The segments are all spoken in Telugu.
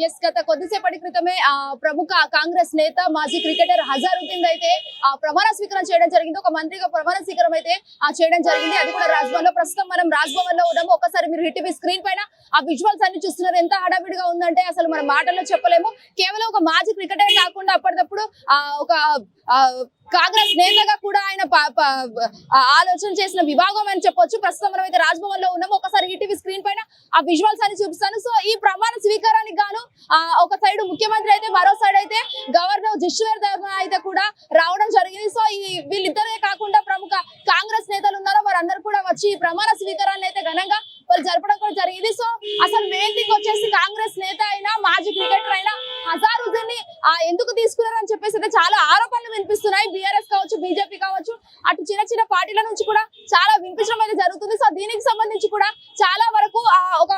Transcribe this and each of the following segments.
ఎస్ గత కొద్దిసేపటి క్రితమే ఆ ప్రముఖ కాంగ్రెస్ నేత మాజీ క్రికెటర్ హజారుద్దీన్ అయితే ఆ ప్రమాణ స్వీకారం చేయడం జరిగింది. ఒక మంత్రిగా ప్రమాణ స్వీకారం అయితే ఆ చేయడం జరిగింది. అది కూడా రాజ్భవన్లో ప్రస్తుతం మనం రాజ్భవన్లో ఉన్నాము. ఒకసారి మీరు హిట్ స్క్రీన్ పైన ఆ విజువల్స్ అన్ని చూస్తున్నారు. ఎంత హడావిడిగా ఉందంటే అసలు మన మాటల్లో చెప్పలేము. కేవలం ఒక మాజీ క్రికెటర్ కాకుండా అప్పటికప్పుడు ఆ ఒక ఆ, కాంగ్రెస్ నేతగా కూడా ఆయన ఆలోచన చేసిన విభాగం అని చెప్పొచ్చు. ప్రస్తుతం మనం అయితే రాజ్భవన్లో ఉన్నాము. ఒకసారి ఈటీవీ స్క్రీన్ పైన ఆ విజువల్స్ అని చూపిస్తాను. సో ఈ ప్రమాణ స్వీకారానికి గాను ఆ ఒక సైడ్ ముఖ్యమంత్రి అయితే మరో సైడ్ అయితే గవర్నర్ జిష్ణువేర్ ధర్మ అయితే కూడా రావడం జరిగింది. సో ఈ వీళ్ళిద్దరే కాకుండా ప్రముఖ కాంగ్రెస్ నేతలు ఉన్నారో? వారందరూ కూడా వచ్చి ఈ ప్రమాణ స్వీకారాన్ని అయితే ఘనంగా కూడా జరిగింది. సో అసలు మెయిన్ థింగ్ వచ్చేసి కాంగ్రెస్ నేత అయినా మాజీ క్రికెటర్ అయినా హజారుద్దీన్ని తీసుకున్నారు ఎందుకు తీసుకున్నారని చెప్పేసి అయితే చాలా ఆరోపణలు వినిపిస్తున్నాయి. బీఆర్ఎస్ కావచ్చు బీజేపీ కావచ్చు అటు చిన్న చిన్న పార్టీల నుంచి కూడా చాలా వినిపించడం అయితే జరుగుతుంది. సో దీనికి సంబంధించి కూడా చాలా వరకు ఆ ఒక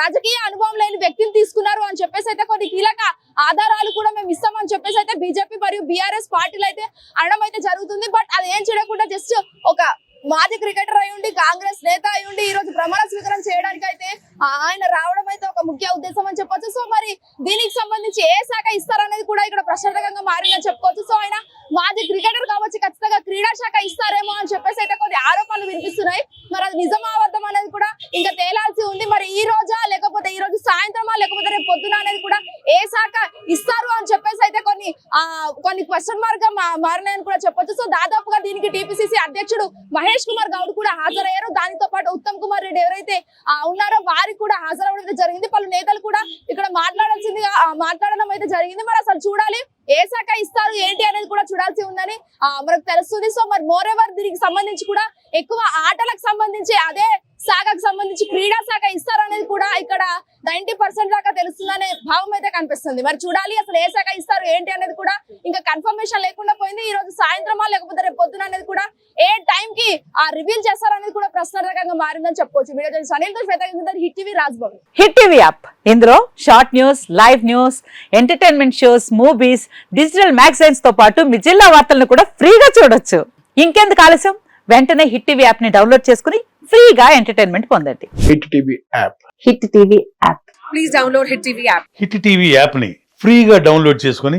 రాజకీయ అనుభవం లేని వ్యక్తిని తీసుకున్నారు అని చెప్పేసి అయితే కొన్ని కీలక ఆధారాలు కూడా మేము ఇస్తామని చెప్పేసి అయితే బీజేపీ మరియు బీఆర్ఎస్ పార్టీలు అయితే అనడం అయితే జరుగుతుంది. బట్ అది ఏం చేయకుండా జస్ట్ ఒక మాజీ క్రికెటర్ అయి ఉండి కాంగ్రెస్ నేత అయి ఉండి ఈ రోజు ప్రమాణ స్వీకారం చేయడానికి అయితే ఆ, ఆయన రావడం అయితే ఒక ముఖ్య ఉద్దేశం అని చెప్పొచ్చు. సో మరి దీనికి సంబంధించి ఏ శాఖ ఇస్తారనేది కూడా ఇక్కడ ప్రశ్నార్థకంగా మారిందని చెప్పుకోవచ్చు సో ఆయన మాజీ క్రికెటర్ కావచ్చు ఖచ్చితంగా క్రీడా శాఖ ఇస్తారేమో అని చెప్పేసి అయితే కొన్ని ఆరోపణలు వినిపిస్తున్నాయి. మరి అది నిజమా అబద్ధం అనేది కూడా ఇంకా తేలాల్సి ఉంది. మరి ఈ రోజా లేకపోతే ఈ రోజు సాయంత్రమా లేకపోతే రేపు పొద్దున అనేది కూడా ఏ శాఖ ఇస్తారు అని చెప్పేసి అయితే కొన్ని ఆ కొన్ని క్వశ్చన్ మార్క్గా మారినాయని కూడా చెప్పొచ్చు. సో దాదాపుగా దీనికి టీపీసీసీ అధ్యక్షుడు మహేష్ కుమార్ గౌడ్ కూడా హాజరయ్యారు. దానితో పాటు ఉత్తమ్ కుమార్ రెడ్డి ఎవరైతే ఉన్నారో వారికి కూడా హాజరవడం జరిగింది. పలు నేతలు కూడా ఇక్కడ మాట్లాడాల్సింది మాట్లాడడం అయితే జరిగింది. మరి అసలు చూడాలి ఏ శాఖ ఇస్తారు ఏంటి అనేది కూడా చూడాల్సి ఉందని మనకు తెలుస్తుంది. సో మరి మోర్ ఎవర్ దీనికి సంబంధించి కూడా ఎక్కువ ఆటలకు సంబంధించి అదే శాఖకు సంబంధించి క్రీడా శాఖ ఇస్తారనేది కూడా ఇక్కడ నైన్టీ పర్సెంట్ దాకా తెలుస్తుందనే భావం అయితే కనిపిస్తుంది. మరి చూడాలి అసలు ఏ శాఖ ఇస్తారు ఏంటి అనేది కూడా ఇంకా కన్ఫర్మేషన్ లేకుండా పోయింది. ఈ రోజు సాయంత్రమా లేకపోతే రేపు పొద్దున అనేది కూడా ఏ టైం కి ఆ రివీల్ చేస్తారనేది కూడా ప్రశ్నార్థకంగా మారిందని చెప్పుకోవచ్చు వీడియో తెలుసు అనిల్తో hit TV Raj Bhavan. Hit TV app. ఇందులో short news live news entertainment shows movies digital మ్యాగజైన్స్తో పాటు మీ జిల్లా వార్తలను కూడా ఫ్రీగా చూడొచ్చు. ఇంకెందుకు ఆలస్యం? వెంటనే హిట్ టీవీ యాప్ని డౌన్లోడ్ చేసుకుని ఫ్రీగా ఎంటర్టైన్మెంట్ పొందండి. Hit TV app. Hit TV app. Please download Hit TV app. Hit TV యాప్ని ఫ్రీగా డౌన్లోడ్ చేసుకొని